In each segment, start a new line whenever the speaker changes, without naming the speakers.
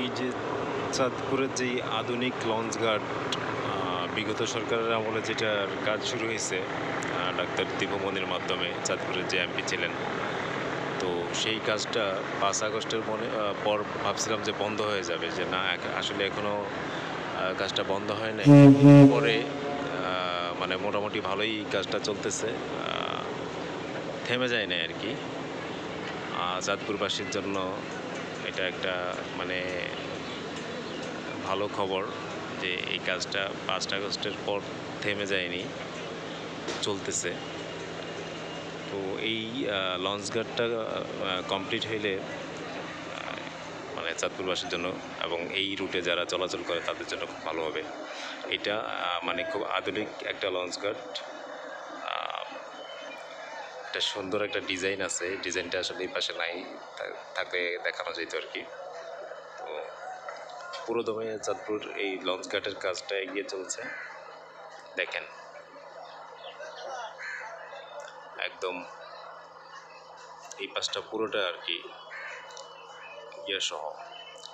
এই যে চাঁদপুরের যেই আধুনিক লঞ্চ ঘাট বিগত সরকারের আমলে যেটার কাজ শুরু হয়েছে ডাক্তার দীপমণির মাধ্যমে চাঁদপুরের যে এমপি ছিলেন, তো সেই কাজটা পাঁচ আগস্টের মনে পর ভাবছিলাম যে বন্ধ হয়ে যাবে, যে না আসলে এখনও কাজটা বন্ধ হয় নাই। পরে মানে মোটামুটি ভালোই কাজটা চলতেছে থেমে যায় না আর কি। চাঁদপুরবাসীর জন্য এটা একটা মানে ভালো খবর যে এই কাজটা পাঁচ আগস্টের পর থেমে যায়নি চলতেছে। তো এই লঞ্চ ঘাটটা কমপ্লিট হইলে মানে চাঁদপুরবাসীর জন্য এবং এই রুটে যারা চলাচল করে তাদের জন্য খুব ভালো হবে। এটা মানে খুব আধুনিক একটা লঞ্চ ঘাট আহ, একটা সুন্দর একটা ডিজাইন আছে। ডিজাইনটা আসলে এই পাশে নাই। থাকলে দেখানো যেত আর কি। তো, পুরো দমে চাঁদপুর এই লঞ্চ ঘাটের কাজটা এগিয়ে চলছে। দেখেন। একদম এই পাশটা পুরোটা আর কি ইয়ে সহ,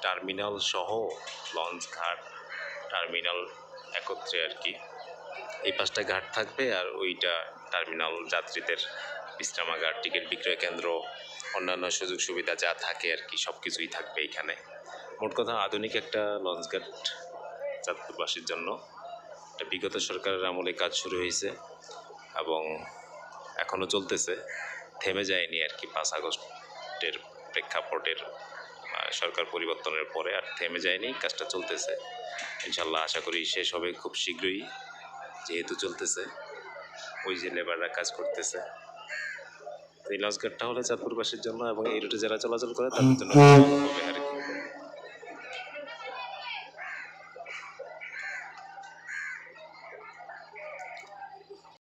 টার্মিনাল সহ লঞ্চ ঘাট, টার্মিনাল একত্রে আর কি। এই পাশটা ঘাট থাকবে আর ওইটা টার্মিনাল যাত্রীদের বিশ্রামাগার টিকিট বিক্রয় কেন্দ্র, অন্যান্য সুযোগ সুবিধা যা থাকে আর কি সব কিছুই থাকবে এইখানে মোট কথা, আধুনিক একটা লঞ্চ ঘাট চাঁদপুরবাসীর জন্য। এটা বিগত সরকারের আমলে কাজ শুরু হয়েছে এবং এখনও চলতেছে। থেমে যায়নি আর কি, পাঁচ আগস্টের প্রেক্ষাপটের সরকার পরিবর্তনের পরে আর থেমে যায়নি, কাজটা চলতেছে। ইনশাল্লাহ আশা করি শেষ হবে খুব শীঘ্রই, যেহেতু চলতেছে। ওই যে লেবাররা কাজ করতেছে। এই লঞ্চ ঘাটটা হলে চাঁদপুরবাসীর জন্য এবং এই রুটে যারা চলাচল করে তাদের জন্য হবে আর কি।